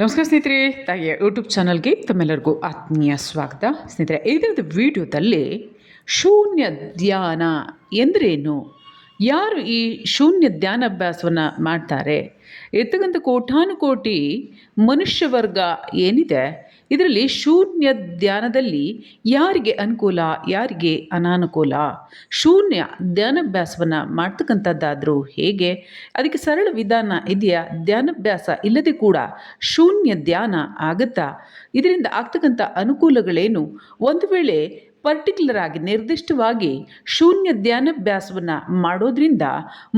ನಮಸ್ಕಾರ ಸ್ನೇಹಿತರೆ, ತಾಯಿಯ ಯೂಟ್ಯೂಬ್ ಚಾನಲ್ಗೆ ತಮ್ಮೆಲ್ಲರಿಗೂ ಆತ್ಮೀಯ ಸ್ವಾಗತ. ಸ್ನೇಹಿತರೆ ಇದರದ ವಿಡಿಯೋದಲ್ಲಿ ಶೂನ್ಯ ಧ್ಯಾನ ಎಂದರೇನು? ಯಾರು ಈ ಶೂನ್ಯ ಧ್ಯಾನಾಭ್ಯಾಸವನ್ನು ಮಾಡ್ತಾರೆ? ಇರ್ತಕ್ಕಂಥ ಕೋಟಾನುಕೋಟಿ ಮನುಷ್ಯ ವರ್ಗ ಏನಿದೆ? ಇದರಲ್ಲಿ ಶೂನ್ಯ ಧ್ಯಾನದಲ್ಲಿ ಯಾರಿಗೆ ಅನುಕೂಲ, ಯಾರಿಗೆ ಅನಾನುಕೂಲ? ಶೂನ್ಯ ಧ್ಯಾನಾಭ್ಯಾಸವನ್ನು ಮಾಡ್ತಕ್ಕಂಥದ್ದಾದರೂ ಹೇಗೆ? ಅದಕ್ಕೆ ಸರಳ ವಿಧಾನ ಇದೆಯಾ? ಧ್ಯಾನಾಭ್ಯಾಸ ಇಲ್ಲದೆ ಕೂಡ ಶೂನ್ಯ ಧ್ಯಾನ ಆಗುತ್ತಾ? ಇದರಿಂದ ಆಗ್ತಕ್ಕಂಥ ಅನುಕೂಲಗಳೇನು? ಒಂದು ವೇಳೆ ಪರ್ಟಿಕ್ಯುಲರ್ ಆಗಿ, ನಿರ್ದಿಷ್ಟವಾಗಿ ಶೂನ್ಯ ಧ್ಯಾನಾಭ್ಯಾಸವನ್ನು ಮಾಡೋದ್ರಿಂದ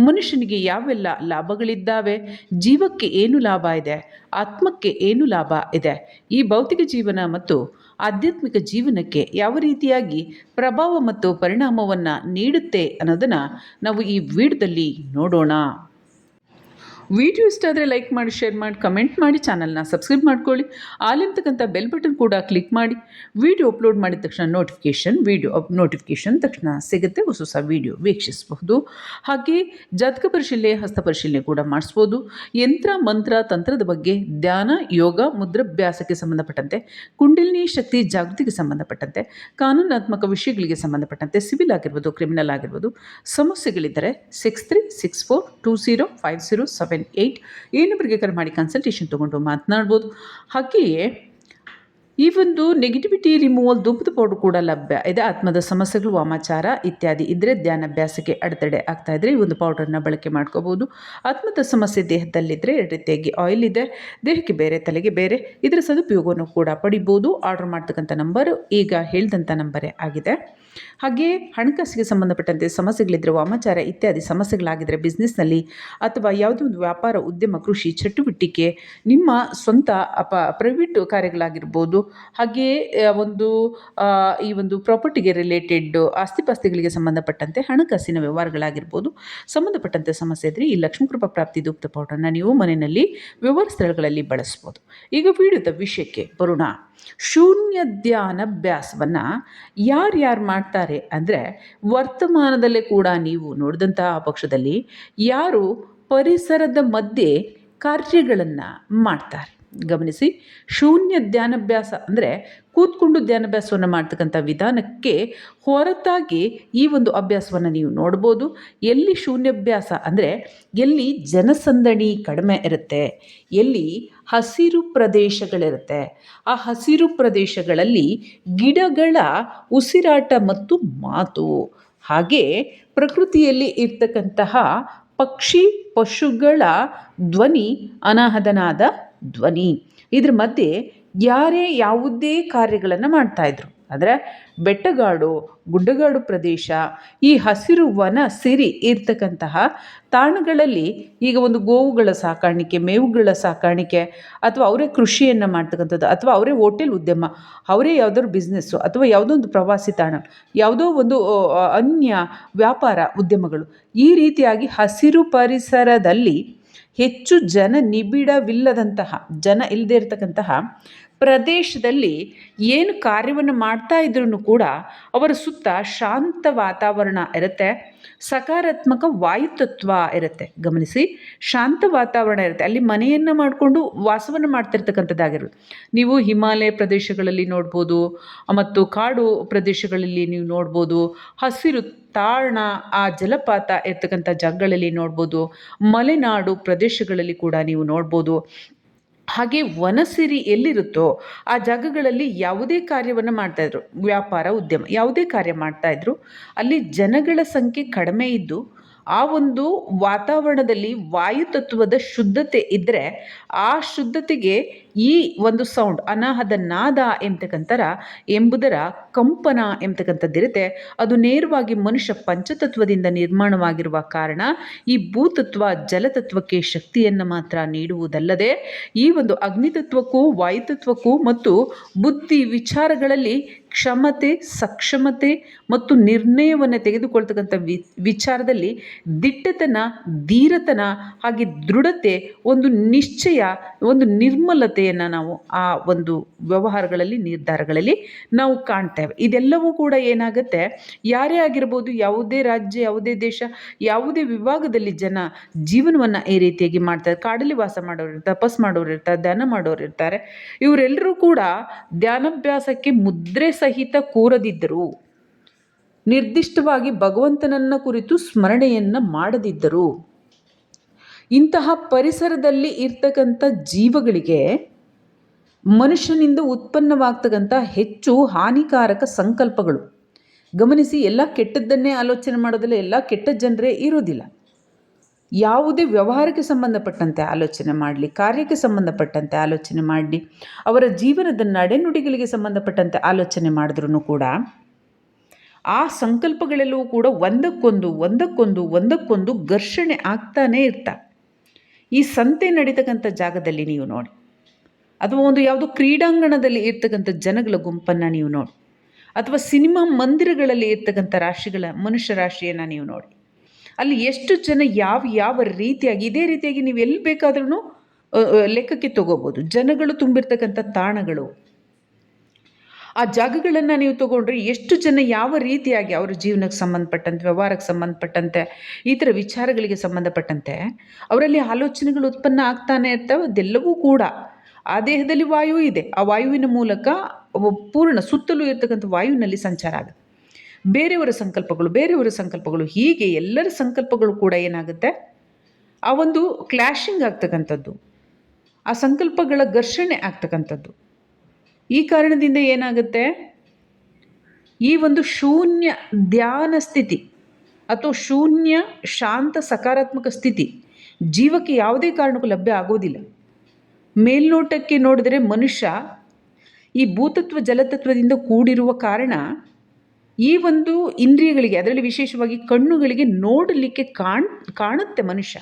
ಮನುಷ್ಯನಿಗೆ ಯಾವೆಲ್ಲ ಲಾಭಗಳಿದ್ದಾವೆ, ಜೀವಕ್ಕೆ ಏನು ಲಾಭ ಇದೆ, ಆತ್ಮಕ್ಕೆ ಏನು ಲಾಭ ಇದೆ, ಈ ಭೌತಿಕ ಜೀವನ ಮತ್ತು ಆಧ್ಯಾತ್ಮಿಕ ಜೀವನಕ್ಕೆ ಯಾವ ರೀತಿಯಾಗಿ ಪ್ರಭಾವ ಮತ್ತು ಪರಿಣಾಮವನ್ನು ನೀಡುತ್ತೆ ಅನ್ನೋದನ್ನು ನಾವು ಈ ವಿಡಿಯೋದಲ್ಲಿ ನೋಡೋಣ. ವಿಡಿಯೋ ಇಷ್ಟ ಆದರೆ ಲೈಕ್ ಮಾಡಿ ಶೇರ್ ಮಾಡಿ ಕಮೆಂಟ್ ಮಾಡಿ ಚಾನಲ್ನ ಸಬ್ಸ್ಕ್ರೈಬ್ ಮಾಡ್ಕೊಳ್ಳಿ. ಆಲಿರ್ತಕ್ಕಂಥ ಬೆಲ್ ಬಟನ್ ಕೂಡ ಕ್ಲಿಕ್ ಮಾಡಿ. ವಿಡಿಯೋ ಅಪ್ಲೋಡ್ ಮಾಡಿದ ತಕ್ಷಣ ನೋಟಿಫಿಕೇಷನ್ ವಿಡಿಯೋ ಅಪ್ ನೋಟಿಫಿಕೇಷನ್ ತಕ್ಷಣ ಸಿಗುತ್ತೆ. ಹೊಸ ಹೊಸ ವಿಡಿಯೋ ವೀಕ್ಷಿಸಬಹುದು. ಹಾಗೆ ಜಾತಕ ಪರಿಶೀಲನೆ, ಹಸ್ತ ಪರಿಶೀಲನೆ ಕೂಡ ಮಾಡಿಸ್ಬೋದು. ಯಂತ್ರ, ಮಂತ್ರ, ತಂತ್ರದ ಬಗ್ಗೆ ಧ್ಯಾನ, ಯೋಗ ಮುದ್ರಾಭ್ಯಾಸಕ್ಕೆ ಸಂಬಂಧಪಟ್ಟಂತೆ, ಕುಂಡಲಿನಿ ಶಕ್ತಿ, ಜಾಗೃತಿಗೆ ಸಂಬಂಧಪಟ್ಟಂತೆ, ಕಾನೂನಾತ್ಮಕ ವಿಷಯಗಳಿಗೆ ಸಂಬಂಧಪಟ್ಟಂತೆ, ಸಿವಿಲ್ ಆಗಿರ್ಬೋದು, ಕ್ರಿಮಿನಲ್ ಆಗಿರ್ಬೋದು, ಸಮಸ್ಯೆಗಳಿದ್ದರೆ six three six four two zero five zero seven eight ಈ ನಂಬರ್ಗೆ ಕರೆ ಮಾಡಿ ಕನ್ಸಲ್ಟೇಷನ್ ತೊಗೊಂಡು ಮಾತನಾಡ್ಬೋದು. ಹಾಗೆಯೇ ಈ ಒಂದು ನೆಗೆಟಿವಿಟಿ ರಿಮೂವಲ್ ಧೂಪದ ಪೌಡರ್ ಕೂಡ ಲಭ್ಯ. ಇದೆ. ಆತ್ಮದ ಸಮಸ್ಯೆಗಳು, ವಾಮಾಚಾರ ಇತ್ಯಾದಿ ಇದ್ದರೆ ಧ್ಯಾನಾಭ್ಯಾಸಕ್ಕೆ ಅಡೆತಡೆ ಆಗ್ತಾ ಇದ್ದರೆ ಈ ಒಂದು ಪೌಡರ್ನ ಬಳಕೆ ಮಾಡ್ಕೋಬೋದು. ಆತ್ಮದ ಸಮಸ್ಯೆ ದೇಹದಲ್ಲಿದ್ದರೆ ಎರಡು ರೀತಿಯಾಗಿ ಆಯಿಲ್ ಇದೆ. ದೇಹಕ್ಕೆ ಬೇರೆ, ತಲೆಗೆ ಬೇರೆ ಇದರ ಸದುಪಯೋಗವನ್ನು ಕೂಡ ಪಡಿಬೋದು. ಆರ್ಡರ್ ಮಾಡ್ತಕ್ಕಂಥ ನಂಬರು ಈಗ ಹೇಳಿದಂಥ ನಂಬರೇ ಆಗಿದೆ. ಹಾಗೆ ಹಣಕಾಸಿಗೆ ಸಂಬಂಧಪಟ್ಟಂತೆ ಸಮಸ್ಯೆಗಳಿದ್ದರೆ ವಾಮಾಚಾರ ಇತ್ಯಾದಿ ಸಮಸ್ಯೆಗಳಾಗಿದ್ದರೆ ಬಿಸ್ನೆಸ್ನಲ್ಲಿ ಅಥವಾ ಯಾವುದೋ ಒಂದು ವ್ಯಾಪಾರ, ಉದ್ಯಮ, ಕೃಷಿ, ಚಟುವಟಿಕೆ ನಿಮ್ಮ ಸ್ವಂತ ಅಪ ಪ್ರೈವೇಟ್ ಕಾರ್ಯಗಳಾಗಿರ್ಬೋದು. ಹಾಗೆಯೇ ಒಂದು ಈ ಒಂದು ಪ್ರಾಪರ್ಟಿಗೆ ರಿಲೇಟೆಡ್ ಆಸ್ತಿಪಾಸ್ತಿಗಳಿಗೆ ಸಂಬಂಧಪಟ್ಟಂತೆ ಹಣಕಾಸಿನ ವ್ಯವಹಾರಗಳಾಗಿರ್ಬೋದು. ಸಂಬಂಧಪಟ್ಟಂತೆ ಸಮಸ್ಯೆ ಇದ್ದರೆ ಈ ಲಕ್ಷ್ಮೀಕೃಪಾ ಪ್ರಾಪ್ತಿ ದುಪ್ತ ಪೌಡರ್ನ ನೀವು ಮನೆಯಲ್ಲಿ ವ್ಯವಹಾರ ಸ್ಥಳಗಳಲ್ಲಿ ಬಳಸ್ಬೋದು. ಈಗ ವಿಡಿಯೋದ ವಿಷಯಕ್ಕೆ ಬರೋಣ. ಶೂನ್ಯ ಧ್ಯಾನಾಭ್ಯಾಸವನ್ನು ಯಾರ್ಯಾರು ಮಾಡ್ತಾರೆ. ಅಂದರೆ ವರ್ತಮಾನದಲ್ಲೇ ಕೂಡ ನೀವು ನೋಡಿದಂತಹ ಪಕ್ಷದಲ್ಲಿ ಯಾರು ಪರಿಸರದ ಮಧ್ಯೆ ಕಾರ್ಯಗಳನ್ನು ಮಾಡ್ತಾರೆ. ಗಮನಿಸಿ, ಶೂನ್ಯ ಧ್ಯಾನಭ್ಯಾಸ ಅಂದರೆ ಕೂತ್ಕೊಂಡು ಧ್ಯಾನಭ್ಯಾಸವನ್ನು ಮಾಡ್ತಕ್ಕಂಥ ವಿಧಾನಕ್ಕೆ ಹೊರತಾಗಿ ಈ ಒಂದು ಅಭ್ಯಾಸವನ್ನು ನೀವು ನೋಡ್ಬೋದು. ಎಲ್ಲಿ ಶೂನ್ಯಾಭ್ಯಾಸ ಅಂದರೆ ಎಲ್ಲಿ ಜನಸಂದಣಿ ಕಡಿಮೆ ಇರುತ್ತೆ, ಎಲ್ಲಿ ಹಸಿರು ಪ್ರದೇಶಗಳಿರುತ್ತೆ. ಆ ಹಸಿರು ಪ್ರದೇಶಗಳಲ್ಲಿ ಗಿಡಗಳ ಉಸಿರಾಟ ಮತ್ತು ಮಾತು. ಹಾಗೆ ಪ್ರಕೃತಿಯಲ್ಲಿ ಇರ್ತಕ್ಕಂತಹ ಪಕ್ಷಿ ಪಶುಗಳ ಧ್ವನಿ ಅನಾಹದನಾದ ಧ್ವನಿ. ಇದ್ರ ಮಧ್ಯೆ ಯಾರೇ ಯಾವುದೇ ಕಾರ್ಯಗಳನ್ನು ಮಾಡ್ತಾಯಿದ್ರು ಅಂದರೆ ಬೆಟ್ಟಗಾಡು, ಗುಡ್ಡಗಾಡು ಪ್ರದೇಶ, ಈ ಹಸಿರು ವನ ಸಿರಿ ಇರ್ತಕ್ಕಂತಹ ತಾಣಗಳಲ್ಲಿ ಈಗ ಒಂದು ಗೋವುಗಳ ಸಾಕಾಣಿಕೆ, ಮೇವುಗಳ ಸಾಕಾಣಿಕೆ ಅಥವಾ ಅವರೇ ಕೃಷಿಯನ್ನು ಮಾಡ್ತಕ್ಕಂಥದ್ದು ಅಥವಾ ಅವರೇ ಹೋಟೆಲ್ ಉದ್ಯಮ, ಅವರೇ ಯಾವುದಾದ್ರು ಬಿಸ್ನೆಸ್ಸು ಅಥವಾ ಯಾವುದೋ ಒಂದು ಪ್ರವಾಸಿ ತಾಣ, ಯಾವುದೋ ಒಂದು ಅನ್ಯ ವ್ಯಾಪಾರ ಉದ್ಯಮಗಳು ಈ ರೀತಿಯಾಗಿ ಹಸಿರು ಪರಿಸರದಲ್ಲಿ ಹೆಚ್ಚು ಜನ ನಿಬಿಡವಿಲ್ಲದಂತಹ, ಜನ ಇಲ್ಲದೇ ಇರತಕ್ಕಂತಹ ಪ್ರದೇಶದಲ್ಲಿ ಏನು ಕಾರ್ಯವನ್ನು ಮಾಡ್ತಾ ಇದ್ರೂ ಕೂಡ ಅವರ ಸುತ್ತ ಶಾಂತ ವಾತಾವರಣ ಇರುತ್ತೆ, ಸಕಾರಾತ್ಮಕ ವಾಯುತತ್ವ ಇರುತ್ತೆ. ಗಮನಿಸಿ, ಶಾಂತ ವಾತಾವರಣ ಇರುತ್ತೆ. ಅಲ್ಲಿ ಮನೆಯನ್ನು ಮಾಡಿಕೊಂಡು ವಾಸವನ್ನು ಮಾಡ್ತಿರ್ತಕ್ಕಂಥದ್ದಾಗಿರುತ್ತೆ ನೀವು ಹಿಮಾಲಯ ಪ್ರದೇಶಗಳಲ್ಲಿ ನೋಡ್ಬೋದು, ಮತ್ತು ಕಾಡು ಪ್ರದೇಶಗಳಲ್ಲಿ ನೀವು ನೋಡ್ಬೋದು, ಹಸಿರು ತಾಣ, ಆ ಜಲಪಾತ ಇರ್ತಕ್ಕಂಥ ಜಾಗಗಳಲ್ಲಿ ನೋಡ್ಬೋದು, ಮಲೆನಾಡು ಪ್ರದೇಶಗಳಲ್ಲಿ ಕೂಡ ನೀವು ನೋಡ್ಬೋದು. ಹಾಗೆ ವನಸಿರಿ ಎಲ್ಲಿರುತ್ತೋ ಆ ಜಾಗಗಳಲ್ಲಿ ಯಾವುದೇ ಕಾರ್ಯವನ್ನು ಮಾಡ್ತಾಯಿದ್ರು ವ್ಯಾಪಾರ, ಉದ್ಯಮ ಯಾವುದೇ ಕಾರ್ಯ ಮಾಡ್ತಾಯಿದ್ರು ಅಲ್ಲಿ ಜನಗಳ ಸಂಖ್ಯೆ ಕಡಿಮೆ ಇದ್ದು ಆ ಒಂದು ವಾತಾವರಣದಲ್ಲಿ ವಾಯುತತ್ವದ ಶುದ್ಧತೆ ಇದ್ದರೆ ಆ ಶುದ್ಧತೆಗೆ ಈ ಒಂದು ಸೌಂಡ್ ಅನಾಹದ ನಾದ ಎಂಬತಕ್ಕಂಥರ ಎಂಬುದರ ಕಂಪನ ಎಂಬತಕ್ಕಂಥದ್ದಿರುತ್ತೆ ಅದು ನೇರವಾಗಿ ಮನುಷ್ಯ ಪಂಚತತ್ವದಿಂದ ನಿರ್ಮಾಣವಾಗಿರುವ ಕಾರಣ ಈ ಭೂತತ್ವ ಜಲತತ್ವಕ್ಕೆ ಶಕ್ತಿಯನ್ನು ಮಾತ್ರ ನೀಡುವುದಲ್ಲದೆ ಈ ಒಂದು ಅಗ್ನಿತತ್ವಕ್ಕೂ ವಾಯುತತ್ವಕ್ಕೂ ಮತ್ತು ಬುದ್ಧಿ ವಿಚಾರಗಳಲ್ಲಿ ಕ್ಷಮತೆ, ಸಕ್ಷಮತೆ ಮತ್ತು ನಿರ್ಣಯವನ್ನು ತೆಗೆದುಕೊಳ್ತಕ್ಕಂಥ ವಿ, ವಿಚಾರದಲ್ಲಿ ದಿಟ್ಟತನ, ಧೀರತನ ಹಾಗೆ ದೃಢತೆ ಒಂದು ನಿಶ್ಚಯ, ಒಂದು ನಿರ್ಮಲತೆಯನ್ನು ನಾವು ಆ ಒಂದು ವ್ಯವಹಾರಗಳಲ್ಲಿ, ನಿರ್ಧಾರಗಳಲ್ಲಿ ನಾವು ಕಾಣ್ತೇವೆ. ಇದೆಲ್ಲವೂ ಕೂಡ ಏನಾಗುತ್ತೆ, ಯಾರೇ ಆಗಿರ್ಬೋದು ಯಾವುದೇ ರಾಜ್ಯ, ಯಾವುದೇ ದೇಶ, ಯಾವುದೇ ವಿಭಾಗದಲ್ಲಿ ಜನ ಜೀವನವನ್ನು ಈ ರೀತಿಯಾಗಿ ಮಾಡ್ತಾರೆ. ಕಾಡಲ್ಲಿ ವಾಸ ಮಾಡೋರು ಇರ್ತಾರೆ, ತಪಸ್ ಮಾಡೋರು ಇರ್ತಾರೆ, ಧ್ಯಾನ ಮಾಡೋರು ಇರ್ತಾರೆ. ಇವರೆಲ್ಲರೂ ಕೂಡ ಧ್ಯಾನಾಭ್ಯಾಸಕ್ಕೆ ಮುದ್ರೆ ಸಹಿತ ಕೂರದಿದ್ದರು. ನಿರ್ದಿಷ್ಟವಾಗಿ ಭಗವಂತನನ್ನ ಕುರಿತು ಸ್ಮರಣೆಯನ್ನು ಮಾಡದಿದ್ದರು. ಇಂತಹ ಪರಿಸರದಲ್ಲಿ ಇರ್ತಕ್ಕಂಥ ಜೀವಗಳಿಗೆ ಮನುಷ್ಯನಿಂದ ಉತ್ಪನ್ನವಾಗ್ತಕ್ಕಂಥ ಹೆಚ್ಚು ಹಾನಿಕಾರಕ ಸಂಕಲ್ಪಗಳು. ಗಮನಿಸಿ, ಎಲ್ಲ ಕೆಟ್ಟದ್ದನ್ನೇ ಆಲೋಚನೆ ಮಾಡೋದಿಲ್ಲ, ಎಲ್ಲ ಕೆಟ್ಟ ಜನರೇ ಇರೋದಿಲ್ಲ. ಯಾವುದೇ ವ್ಯವಹಾರಕ್ಕೆ ಸಂಬಂಧಪಟ್ಟಂತೆ ಆಲೋಚನೆ ಮಾಡಲಿ, ಕಾರ್ಯಕ್ಕೆ ಸಂಬಂಧಪಟ್ಟಂತೆ ಆಲೋಚನೆ ಮಾಡಲಿ, ಅವರ ಜೀವನದ ನಡೆನುಡಿಗಳಿಗೆ ಸಂಬಂಧಪಟ್ಟಂತೆ ಆಲೋಚನೆ ಮಾಡಿದ್ರೂ ಕೂಡ ಆ ಸಂಕಲ್ಪಗಳೆಲ್ಲವೂ ಕೂಡ ಒಂದಕ್ಕೊಂದು ಒಂದಕ್ಕೊಂದು ಒಂದಕ್ಕೊಂದು ಘರ್ಷಣೆ ಆಗ್ತಾನೇ ಇರ್ತಾ. ಈ ಸಂತೆ ನಡೀತಕ್ಕಂಥ ಜಾಗದಲ್ಲಿ ನೀವು ನೋಡಿ. ಅಥವಾ ಒಂದು ಯಾವುದೋ ಕ್ರೀಡಾಂಗಣದಲ್ಲಿ ಇರ್ತಕ್ಕಂಥ ಜನಗಳ ಗುಂಪನ್ನು ನೀವು ನೋಡಿ. ಅಥವಾ ಸಿನಿಮಾ ಮಂದಿರಗಳಲ್ಲಿ ಇರ್ತಕ್ಕಂಥ ರಾಶಿಗಳ ಮನುಷ್ಯ ರಾಶಿಯನ್ನು ನೀವು ನೋಡಿ. ಅಲ್ಲಿ ಎಷ್ಟು ಜನ ಯಾವ ಯಾವ ರೀತಿಯಾಗಿ, ಇದೇ ರೀತಿಯಾಗಿ ನೀವು ಎಲ್ಲಿ ಬೇಕಾದ್ರೂ ಲೆಕ್ಕಕ್ಕೆ ತಗೋಬೋದು. ಜನಗಳು ತುಂಬಿರ್ತಕ್ಕಂಥ ತಾಣಗಳು. ಆ ಜಾಗಗಳನ್ನು ನೀವು ತಗೊಂಡ್ರೆ ಎಷ್ಟು ಜನ ಯಾವ ರೀತಿಯಾಗಿ ಅವರ ಜೀವನಕ್ಕೆ ಸಂಬಂಧಪಟ್ಟಂತೆ, ವ್ಯವಹಾರಕ್ಕೆ ಸಂಬಂಧಪಟ್ಟಂತೆ, ಈ ಥರ ವಿಚಾರಗಳಿಗೆ ಸಂಬಂಧಪಟ್ಟಂತೆ, ಅವರಲ್ಲಿ ಆಲೋಚನೆಗಳು ಉತ್ಪನ್ನ ಆಗ್ತಾನೆ ಇರ್ತವೆ, ಅದೆಲ್ಲವೂ ಕೂಡ. ಆ ದೇಹದಲ್ಲಿ ವಾಯು ಇದೆ. ಆ ವಾಯುವಿನ ಮೂಲಕ ಪೂರ್ಣ ಸುತ್ತಲೂ ಇರತಕ್ಕಂಥ ವಾಯುವಿನಲ್ಲಿ ಸಂಚಾರ ಆಗುತ್ತೆ. ಬೇರೆಯವರ ಸಂಕಲ್ಪಗಳು ಬೇರೆಯವರ ಸಂಕಲ್ಪಗಳು ಹೀಗೆ ಎಲ್ಲರ ಸಂಕಲ್ಪಗಳು ಕೂಡ ಏನಾಗುತ್ತೆ? ಆ ಒಂದು ಕ್ಲ್ಯಾಶಿಂಗ್ ಆಗ್ತಕ್ಕಂಥದ್ದು. ಆ ಸಂಕಲ್ಪಗಳ ಘರ್ಷಣೆ ಆಗ್ತಕ್ಕಂಥದ್ದು. ಈ ಕಾರಣದಿಂದ ಏನಾಗುತ್ತೆ? ಈ ಒಂದು ಶೂನ್ಯ ಧ್ಯಾನ ಸ್ಥಿತಿ ಅಥವಾ ಶೂನ್ಯ ಶಾಂತ ಸಕಾರಾತ್ಮಕ ಸ್ಥಿತಿ ಜೀವಕ್ಕೆ ಯಾವುದೇ ಕಾರಣಕ್ಕೂ ಲಭ್ಯ ಆಗೋದಿಲ್ಲ. ಮೇಲ್ನೋಟಕ್ಕೆ ನೋಡಿದರೆ ಮನುಷ್ಯ ಈ ಭೂತತ್ವ ಜಲತತ್ವದಿಂದ ಕೂಡಿರುವ ಕಾರಣ ಈ ಒಂದು ಇಂದ್ರಿಯಗಳಿಗೆ, ಅದರಲ್ಲಿ ವಿಶೇಷವಾಗಿ ಕಣ್ಣುಗಳಿಗೆ ನೋಡಲಿಕ್ಕೆ ಕಾಣ್, ಕಾಣುತ್ತೆ ಮನುಷ್ಯ.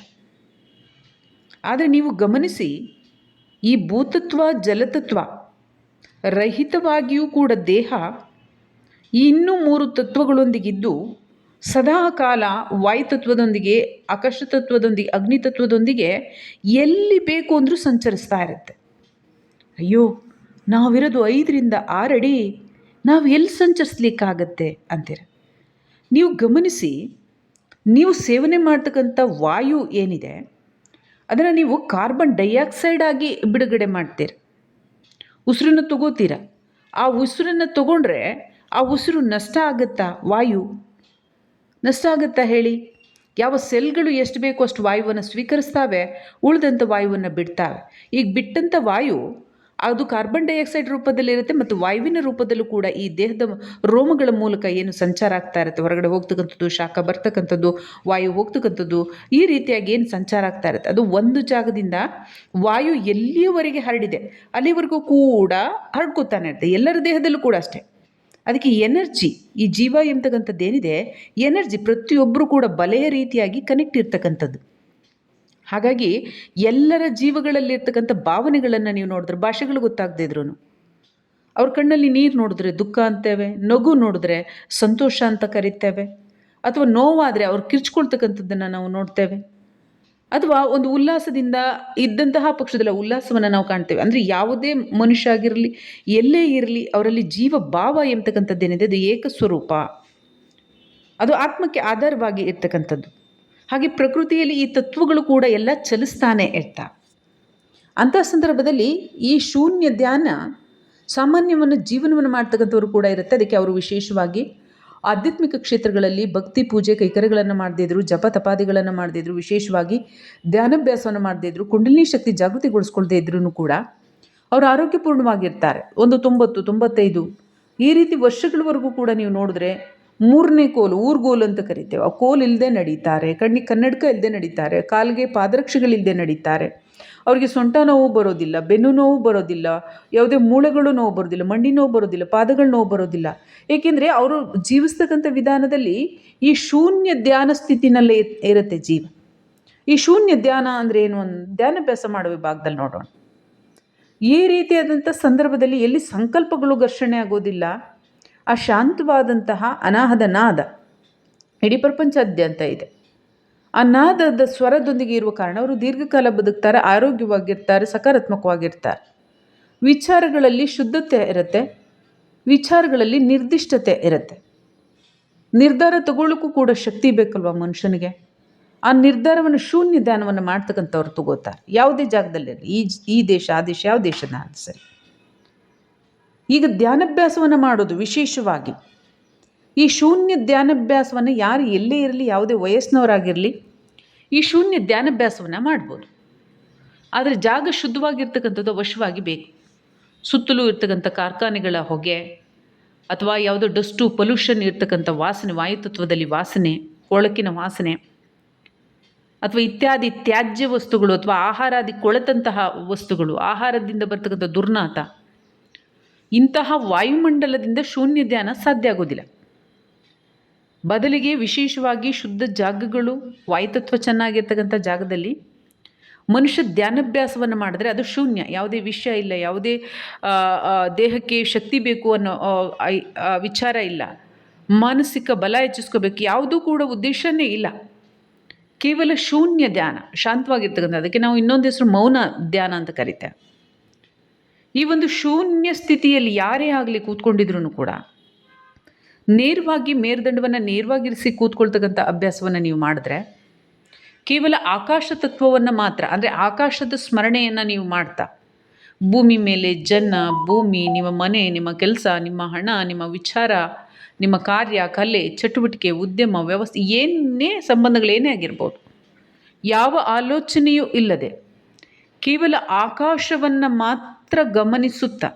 ಆದರೆ ನೀವು ಗಮನಿಸಿ, ಈ ಭೂತತ್ವ, ಜಲತತ್ವ, ರಹಿತವಾಗಿಯೂ ಕೂಡ ದೇಹ ಇನ್ನೂ ಮೂರು ತತ್ವಗಳೊಂದಿಗಿದ್ದು, ಸದಾ ಕಾಲ ವಾಯುತತ್ವದೊಂದಿಗೆ ಆಕಾಶ ತತ್ವದೊಂದಿಗೆ ಅಗ್ನಿ ತತ್ವದೊಂದಿಗೆ ಎಲ್ಲಿ ಬೇಕು ಅಂದರೂ ಸಂಚರಿಸ್ತಾ ಇರುತ್ತೆ. ಅಯ್ಯೋ, ನಾವಿರೋದು ಐದರಿಂದ ಆರಡಿ ನಾವು ಎಲ್ಲಿ ಸಂಚರಿಸ್ಲಿಕ್ಕಾಗತ್ತೆ ಅಂತೀರ? ನೀವು ಗಮನಿಸಿ, ನೀವು ಸೇವನೆ ಮಾಡ್ತಕ್ಕಂಥ ವಾಯು ಏನಿದೆ, ಅದನ್ನು ನೀವು ಕಾರ್ಬನ್ ಡೈಆಕ್ಸೈಡ್ ಆಗಿ ಬಿಡುಗಡೆ ಮಾಡ್ತೀರ. ಉಸಿರನ್ನು ತಗೋತೀರ. ಆ ಉಸಿರನ್ನು ತಗೊಂಡ್ರೆ ಆ ಉಸಿರು ನಷ್ಟ ಆಗುತ್ತಾ ವಾಯು? ನಷ್ಟ ಆಗುತ್ತಾ ಹೇಳಿ? ಯಾವ ಸೆಲ್ಗಳು ಎಷ್ಟು ಬೇಕೋ ಅಷ್ಟು ವಾಯುವನ್ನು ಸ್ವೀಕರಿಸ್ತಾವೆ ಉಳಿದಂಥ ವಾಯುವನ್ನು ಬಿಡ್ತಾವೆ. ಈಗ ಬಿಟ್ಟಂಥ ವಾಯು ಅದು ಕಾರ್ಬನ್ ಡೈಆಕ್ಸೈಡ್ ರೂಪದಲ್ಲಿರುತ್ತೆ ಮತ್ತು ವಾಯುವಿನ ರೂಪದಲ್ಲೂ ಕೂಡ ಈ ದೇಹದ ರೋಮಗಳ ಮೂಲಕ ಏನು ಸಂಚಾರ ಆಗ್ತಾ ಇರುತ್ತೆ. ಹೊರಗಡೆ ಹೋಗ್ತಕ್ಕಂಥದ್ದು, ಶಾಖ ಬರ್ತಕ್ಕಂಥದ್ದು, ವಾಯು ಹೋಗ್ತಕ್ಕಂಥದ್ದು, ಈ ರೀತಿಯಾಗಿ ಏನು ಸಂಚಾರ ಆಗ್ತಾ ಇರುತ್ತೆ. ಅದು ಒಂದು ಜಾಗದಿಂದ ವಾಯು ಎಲ್ಲಿಯವರೆಗೆ ಹರಡಿದೆ, ಅಲ್ಲಿವರೆಗೂ ಕೂಡ ಹರಡ್ಕೊತಾನೆ ಇರುತ್ತೆ. ಎಲ್ಲರ ದೇಹದಲ್ಲೂ ಕೂಡ ಅಷ್ಟೇ. ಅದಕ್ಕೆ ಎನರ್ಜಿ, ಈ ಜೀವ ಎಂಬತಕ್ಕಂಥದ್ದು ಏನಿದೆ? ಎನರ್ಜಿ ಪ್ರತಿಯೊಬ್ಬರು ಕೂಡ ಬಲೆಯ ರೀತಿಯಾಗಿ ಕನೆಕ್ಟ್ ಇರ್ತಕ್ಕಂಥದ್ದು. ಹಾಗಾಗಿ ಎಲ್ಲರ ಜೀವಗಳಲ್ಲಿರ್ತಕ್ಕಂಥ ಭಾವನೆಗಳನ್ನು ನೀವು ನೋಡಿದ್ರೆ, ಭಾಷೆಗಳು ಗೊತ್ತಾಗದಿದ್ರು ಅವ್ರ ಕಣ್ಣಲ್ಲಿ ನೀರು ನೋಡಿದ್ರೆ ದುಃಖ ಅಂತೇವೆ, ನಗು ನೋಡಿದ್ರೆ ಸಂತೋಷ ಅಂತ ಕರಿತೇವೆ, ಅಥವಾ ನೋವಾದರೆ ಅವ್ರು ಕಿರ್ಚ್ಕೊಳ್ತಕ್ಕಂಥದ್ದನ್ನು ನಾವು ನೋಡ್ತೇವೆ, ಅಥವಾ ಒಂದು ಉಲ್ಲಾಸದಿಂದ ಇದ್ದಂತಹ ಪಕ್ಷದಲ್ಲ ಉಲ್ಲಾಸವನ್ನು ನಾವು ಕಾಣ್ತೇವೆ. ಅಂದರೆ ಯಾವುದೇ ಮನುಷ್ಯ ಆಗಿರಲಿ, ಎಲ್ಲೇ ಇರಲಿ, ಅವರಲ್ಲಿ ಜೀವ ಭಾವ ಎಂಬತಕ್ಕಂಥದ್ದೇನಿದೆ, ಅದು ಏಕಸ್ವರೂಪ. ಅದು ಆತ್ಮಕ್ಕೆ ಆಧಾರವಾಗಿ ಇರ್ತಕ್ಕಂಥದ್ದು. ಹಾಗೆ ಪ್ರಕೃತಿಯಲ್ಲಿ ಈ ತತ್ವಗಳು ಕೂಡ ಎಲ್ಲ ಚಲಿಸ್ತಾನೆ ಇರ್ತಾ. ಅಂಥ ಸಂದರ್ಭದಲ್ಲಿ ಈ ಶೂನ್ಯ ಧ್ಯಾನ ಸಾಮಾನ್ಯವನ್ನು ಜೀವನವನ್ನು ಮಾಡ್ತಕ್ಕಂಥವ್ರು ಕೂಡ ಇರುತ್ತೆ. ಅದಕ್ಕೆ ಅವರು ವಿಶೇಷವಾಗಿ ಆಧ್ಯಾತ್ಮಿಕ ಕ್ಷೇತ್ರಗಳಲ್ಲಿ ಭಕ್ತಿ ಪೂಜೆ ಕೈಕರ್ಯಗಳನ್ನು ಮಾಡದಿದ್ರು ಜಪ ತಪಾದಿಗಳನ್ನು ಮಾಡದಿದ್ರು ವಿಶೇಷವಾಗಿ ಧ್ಯಾನಾಭ್ಯಾಸವನ್ನು ಮಾಡದಿದ್ರು ಕುಂಡಲಿನಿ ಶಕ್ತಿ ಜಾಗೃತಿಗೊಳಿಸ್ಕೊಳ್ದೇ ಇದ್ರೂ ಕೂಡ ಅವರು ಆರೋಗ್ಯಪೂರ್ಣವಾಗಿರ್ತಾರೆ. ಒಂದು ತೊಂಬತ್ತು, ತೊಂಬತ್ತೈದು ಈ ರೀತಿ ವರ್ಷಗಳವರೆಗೂ ಕೂಡ ನೀವು ನೋಡಿದ್ರೆ ಮೂರನೇ ಕೋಲು ಊರ್ಗೋಲು ಅಂತ ಕರಿತೇವೆ. ಆ ಕೋಲು ಇಲ್ಲದೆ ನಡೀತಾರೆ ಕಣ್ಣಿಗೆ ಕನ್ನಡಕ ಇಲ್ಲದೆ ನಡೀತಾರೆ, ಕಾಲಿಗೆ ಪಾದರಕ್ಷೆಗಳಿಲ್ಲದೆ ನಡೀತಾರೆ. ಅವರಿಗೆ ಸೊಂಟ ನೋವು ಬರೋದಿಲ್ಲ, ಬೆನ್ನು ನೋವು ಬರೋದಿಲ್ಲ, ಯಾವುದೇ ಮೂಳೆಗಳು ನೋವು ಬರೋದಿಲ್ಲ, ಮಂಡಿ ನೋವು ಬರೋದಿಲ್ಲ, ಪಾದಗಳು ನೋವು ಬರೋದಿಲ್ಲ. ಏಕೆಂದರೆ ಅವರು ಜೀವಿಸ್ತಕ್ಕಂಥ ವಿಧಾನದಲ್ಲಿ ಈ ಶೂನ್ಯ ಧ್ಯಾನ ಸ್ಥಿತಿನಲ್ಲೇ ಇರುತ್ತೆ ಜೀವ. ಈ ಶೂನ್ಯ ಧ್ಯಾನ ಅಂದರೆ ಏನು ಒಂದು ಧ್ಯಾನಾಭ್ಯಾಸ ಮಾಡುವ ವಿಭಾಗದಲ್ಲಿ ನೋಡೋಣ. ಈ ರೀತಿಯಾದಂಥ ಸಂದರ್ಭದಲ್ಲಿ ಎಲ್ಲಿ ಸಂಕಲ್ಪಗಳು ಘರ್ಷಣೆ ಆಗೋದಿಲ್ಲ ಆ ಶಾಂತವಾದಂತಹ ಅನಾಹದ ನಾದ ಇಡೀ ಪ್ರಪಂಚಾದ್ಯಂತ ಇದೆ. ಆ ನಾದದ ಸ್ವರದೊಂದಿಗೆ ಇರುವ ಕಾರಣ ಅವರು ದೀರ್ಘಕಾಲ ಬದುಕ್ತಾರೆ, ಆರೋಗ್ಯವಾಗಿರ್ತಾರೆ, ಸಕಾರಾತ್ಮಕವಾಗಿರ್ತಾರೆ. ವಿಚಾರಗಳಲ್ಲಿ ಶುದ್ಧತೆ ಇರುತ್ತೆ, ವಿಚಾರಗಳಲ್ಲಿ ನಿರ್ದಿಷ್ಟತೆ ಇರುತ್ತೆ. ನಿರ್ಧಾರ ತಗೊಳ್ಳೋಕ್ಕೂ ಕೂಡ ಶಕ್ತಿ ಬೇಕಲ್ವ ಮನುಷ್ಯನಿಗೆ? ಆ ನಿರ್ಧಾರವನ್ನು, ಶೂನ್ಯ ಧ್ಯಾನವನ್ನು ಮಾಡ್ತಕ್ಕಂಥವ್ರು ತಗೋತಾರೆ. ಯಾವುದೇ ಜಾಗದಲ್ಲಿ ಈ ಈ ದೇಶ, ಆ ದೇಶ, ಯಾವ ದೇಶದ ಸರಿ ಈಗ ಧ್ಯಾನಾಭ್ಯಾಸವನ್ನು ಮಾಡೋದು ವಿಶೇಷವಾಗಿ. ಈ ಶೂನ್ಯ ಧ್ಯಾನಾಭ್ಯಾಸವನ್ನು ಯಾರು ಎಲ್ಲೇ ಇರಲಿ, ಯಾವುದೇ ವಯಸ್ಸಿನವರಾಗಿರಲಿ, ಈ ಶೂನ್ಯ ಧ್ಯಾನಾಭ್ಯಾಸವನ್ನು ಮಾಡ್ಬೋದು. ಆದರೆ ಜಾಗ ಶುದ್ಧವಾಗಿರ್ತಕ್ಕಂಥದ್ದು ಅವಶ್ಯವಾಗಿ ಬೇಕು. ಸುತ್ತಲೂ ಇರ್ತಕ್ಕಂಥ ಕಾರ್ಖಾನೆಗಳ ಹೊಗೆ, ಅಥವಾ ಯಾವುದೋ ಡಸ್ಟು, ಪೊಲ್ಯೂಷನ್ ಇರ್ತಕ್ಕಂಥ ವಾಸನೆ, ವಾಯುತತ್ವದಲ್ಲಿ ವಾಸನೆ, ಕೊಳಕಿನ ವಾಸನೆ, ಅಥವಾ ಇತ್ಯಾದಿ ತ್ಯಾಜ್ಯ ವಸ್ತುಗಳು, ಅಥವಾ ಆಹಾರಾದಿ ಕೊಳೆತಂತಹ ವಸ್ತುಗಳು, ಆಹಾರದಿಂದ ಬರ್ತಕ್ಕಂಥ ದುರ್ನಾತ ಇಂತಹ ವಾಯುಮಂಡಲದಿಂದ ಶೂನ್ಯ ಧ್ಯಾನ ಸಾಧ್ಯ ಆಗೋದಿಲ್ಲ. ಬದಲಿಗೆ ವಿಶೇಷವಾಗಿ ಶುದ್ಧ ಜಾಗಗಳು, ವಾಯುತತ್ವ ಚೆನ್ನಾಗಿರ್ತಕ್ಕಂಥ ಜಾಗದಲ್ಲಿ ಮನುಷ್ಯ ಧ್ಯಾನಭ್ಯಾಸವನ್ನು ಮಾಡಿದ್ರೆ ಅದು ಶೂನ್ಯ, ಯಾವುದೇ ವಿಷಯ ಇಲ್ಲ, ಯಾವುದೇ ದೇಹಕ್ಕೆ ಶಕ್ತಿ ಬೇಕು ಅನ್ನೋ ವಿಚಾರ ಇಲ್ಲ. ಮಾನಸಿಕ ಬಲ ಹೆಚ್ಚಿಸ್ಕೋಬೇಕು, ಯಾವುದೂ ಕೂಡ ಉದ್ದೇಶನೇ ಇಲ್ಲ. ಕೇವಲ ಶೂನ್ಯ ಧ್ಯಾನ, ಶಾಂತವಾಗಿರ್ತಕ್ಕಂಥ, ಅದಕ್ಕೆ ನಾವು ಇನ್ನೊಂದು ಹೆಸರು ಮೌನ ಧ್ಯಾನ ಅಂತ ಕರಿತೇವೆ. ಈ ಒಂದು ಶೂನ್ಯ ಸ್ಥಿತಿಯಲ್ಲಿ ಯಾರೇ ಆಗಲಿ ಕೂತ್ಕೊಂಡಿದ್ರು ಕೂಡ ನೇರವಾಗಿ ಮೇರ್ದಂಡವನ್ನು ನೇರವಾಗಿರಿಸಿ ಕೂತ್ಕೊಳ್ತಕ್ಕಂಥ ಅಭ್ಯಾಸವನ್ನು ನೀವು ಮಾಡಿದ್ರೆ ಕೇವಲ ಆಕಾಶ ತತ್ವವನ್ನು ಮಾತ್ರ, ಅಂದರೆ ಆಕಾಶದ ಸ್ಮರಣೆಯನ್ನು ನೀವು ಮಾಡ್ತಾ, ಭೂಮಿ ಮೇಲೆ ಜನ, ಭೂಮಿ, ನಿಮ್ಮ ಮನೆ, ನಿಮ್ಮ ಕೆಲಸ, ನಿಮ್ಮ ಹಣ, ನಿಮ್ಮ ವಿಚಾರ, ನಿಮ್ಮ ಕಾರ್ಯ, ಕಲೆ, ಚಟುವಟಿಕೆ, ಉದ್ಯಮ, ವ್ಯವಸ್ಥೆ, ಏನೇ ಸಂಬಂಧಗಳೇನೇ ಆಗಿರ್ಬೋದು, ಯಾವ ಆಲೋಚನೆಯೂ ಇಲ್ಲದೆ ಕೇವಲ ಆಕಾಶವನ್ನು ಮಾತ್ರ ಗಮನಿಸುತ್ತಾ.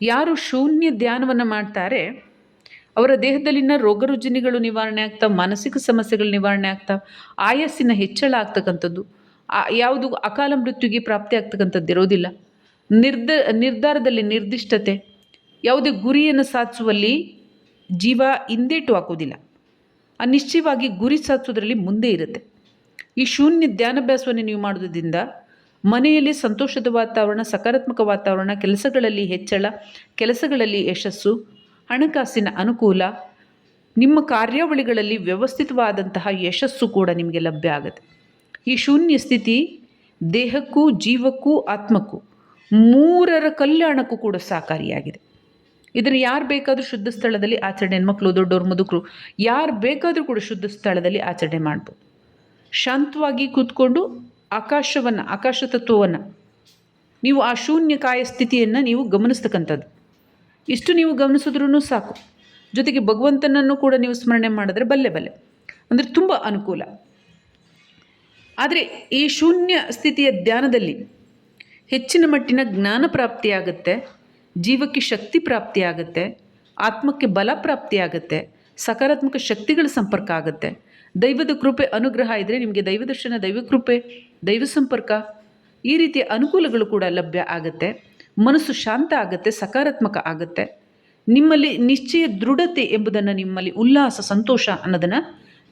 ಯಾರು ಶೂನ್ಯ ಧ್ಯಾನವನ್ನು ಮಾಡ್ತಾರೆ, ಅವರ ದೇಹದಲ್ಲಿನ ರೋಗರುಜಿನಿಗಳು ನಿವಾರಣೆ ಆಗ್ತಾವೆ ಮಾನಸಿಕ ಸಮಸ್ಯೆಗಳು ನಿವಾರಣೆ ಆಗ್ತಾವೆ ಆಯಸ್ಸಿನ ಹೆಚ್ಚಳ ಆಗ್ತಕ್ಕಂಥದ್ದು ಯಾವುದು ಅಕಾಲ ಮೃತ್ಯುಗೆ ಪ್ರಾಪ್ತಿ ಆಗ್ತಕ್ಕಂಥದ್ದು ಇರೋದಿಲ್ಲ. ನಿರ್ದ, ನಿರ್ಧಾರದಲ್ಲಿ ನಿರ್ದಿಷ್ಟತೆ, ಯಾವುದೇ ಗುರಿಯನ್ನು ಸಾಧಿಸುವಲ್ಲಿ ಜೀವ ಹಿಂದೇಟು ಹಾಕೋದಿಲ್ಲ. ನಿಶ್ಚಯವಾಗಿ ಗುರಿ ಸಾಧಿಸೋದ್ರಲ್ಲಿ ಮುಂದೆ ಇರುತ್ತೆ. ಈ ಶೂನ್ಯ ಧ್ಯಾನಾಭ್ಯಾಸವನ್ನು ನೀವು ಮಾಡೋದ್ರಿಂದ ಮನೆಯಲ್ಲಿ ಸಂತೋಷದ ವಾತಾವರಣ, ಸಕಾರಾತ್ಮಕ ವಾತಾವರಣ, ಕೆಲಸಗಳಲ್ಲಿ ಹೆಚ್ಚಳ, ಕೆಲಸಗಳಲ್ಲಿ ಯಶಸ್ಸು, ಹಣಕಾಸಿನ ಅನುಕೂಲ, ನಿಮ್ಮ ಕಾರ್ಯಾವಳಿಗಳಲ್ಲಿ ವ್ಯವಸ್ಥಿತವಾದಂತಹ ಯಶಸ್ಸು ಕೂಡ ನಿಮಗೆ ಲಭ್ಯ ಆಗುತ್ತೆ. ಈ ಶೂನ್ಯ ಸ್ಥಿತಿ ದೇಹಕ್ಕೂ, ಜೀವಕ್ಕೂ, ಆತ್ಮಕ್ಕೂ ಮೂರರ ಕಲ್ಯಾಣಕ್ಕೂ ಕೂಡ ಸಹಕಾರಿಯಾಗಿದೆ. ಇದನ್ನು ಯಾರು ಬೇಕಾದರೂ ಶುದ್ಧ ಸ್ಥಳದಲ್ಲಿ ಆಚರಣೆ, ಹೆಣ್ಮಕ್ಳು, ದೊಡ್ಡವರು, ಮುದುಕರು, ಯಾರು ಬೇಕಾದರೂ ಕೂಡ ಶುದ್ಧ ಸ್ಥಳದಲ್ಲಿ ಆಚರಣೆ ಮಾಡ್ಬೋದು. ಶಾಂತವಾಗಿ ಕೂತ್ಕೊಂಡು ಆಕಾಶವನ್ನು, ಆಕಾಶ ತತ್ವವನ್ನು, ನೀವು ಆ ಶೂನ್ಯಕಾಯ ಸ್ಥಿತಿಯನ್ನು ನೀವು ಗಮನಿಸ್ತಕ್ಕಂಥದ್ದು. ಇಷ್ಟು ನೀವು ಗಮನಿಸಿದ್ರೂ ಸಾಕು. ಜೊತೆಗೆ ಭಗವಂತನನ್ನು ಕೂಡ ನೀವು ಸ್ಮರಣೆ ಮಾಡಿದ್ರೆ ಬಲ್ಲೆ ಬಲ್ಲೆ. ಅಂದರೆ ತುಂಬ ಅನುಕೂಲ. ಆದರೆ ಈ ಶೂನ್ಯ ಸ್ಥಿತಿಯ ಧ್ಯಾನದಲ್ಲಿ ಹೆಚ್ಚಿನ ಮಟ್ಟಿನ ಜ್ಞಾನ ಪ್ರಾಪ್ತಿಯಾಗುತ್ತೆ, ಜೀವಕ್ಕೆ ಶಕ್ತಿ ಪ್ರಾಪ್ತಿಯಾಗುತ್ತೆ, ಆತ್ಮಕ್ಕೆ ಬಲ ಪ್ರಾಪ್ತಿಯಾಗುತ್ತೆ, ಸಕಾರಾತ್ಮಕ ಶಕ್ತಿಗಳ ಸಂಪರ್ಕ ಆಗುತ್ತೆ. ದೈವದ ಕೃಪೆ, ಅನುಗ್ರಹ ಇದ್ದರೆ ನಿಮಗೆ ದೈವದರ್ಶನ ದೈವಕೃಪೆ ದೈವ ಸಂಪರ್ಕ. ಈ ರೀತಿಯ ಅನುಕೂಲಗಳು ಕೂಡ ಲಭ್ಯ ಆಗುತ್ತೆ. ಮನಸ್ಸು ಶಾಂತ ಆಗುತ್ತೆ, ಸಕಾರಾತ್ಮಕ ಆಗುತ್ತೆ. ನಿಮ್ಮಲ್ಲಿ ನಿಶ್ಚಯ ದೃಢತೆ ಎಂಬುದನ್ನು ನಿಮ್ಮಲ್ಲಿ ಉಲ್ಲಾಸ, ಸಂತೋಷ ಅನ್ನೋದನ್ನು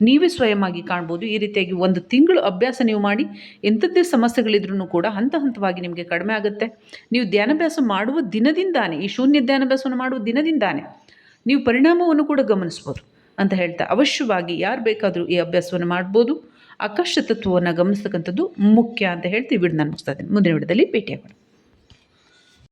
ನೀವೇ ಸ್ವಯಮಾಗಿ ಕಾಣ್ಬೋದು. ಈ ರೀತಿಯಾಗಿ ಒಂದು ತಿಂಗಳು ಅಭ್ಯಾಸ ನೀವು ಮಾಡಿ, ಎಂಥದ್ದೇ ಸಮಸ್ಯೆಗಳಿದ್ರೂ ಕೂಡ ಹಂತ ಹಂತವಾಗಿ ನಿಮಗೆ ಕಡಿಮೆ ಆಗುತ್ತೆ. ನೀವು ಧ್ಯಾನಾಭ್ಯಾಸ ಮಾಡುವ ದಿನದಿಂದಾನೆ, ಈ ಶೂನ್ಯ ಧ್ಯಾನಾಭ್ಯಾಸವನ್ನು ಮಾಡುವ ದಿನದಿಂದಾನೆ ನೀವು ಪರಿಣಾಮವನ್ನು ಕೂಡ ಗಮನಿಸ್ಬೋದು ಅಂತ ಹೇಳ್ತಾ, ಅವಶ್ಯವಾಗಿ ಯಾರು ಬೇಕಾದರೂ ಈ ಅಭ್ಯಾಸವನ್ನು ಮಾಡ್ಬೋದು. ಆಕಾಶ ತತ್ವವನ್ನು ಗಮನಿಸ್ತಕ್ಕಂಥದ್ದು ಮುಖ್ಯ ಅಂತ ಹೇಳ್ತೀವಿ. ಬಿಡು ನಾನು ಮುಗಿಸ್ತಾ ಇದ್ದೀನಿ. ಮುಂದಿನ ವಿಡಿಯೋದಲ್ಲಿ ಭೇಟಿಯಾಗೋಣ.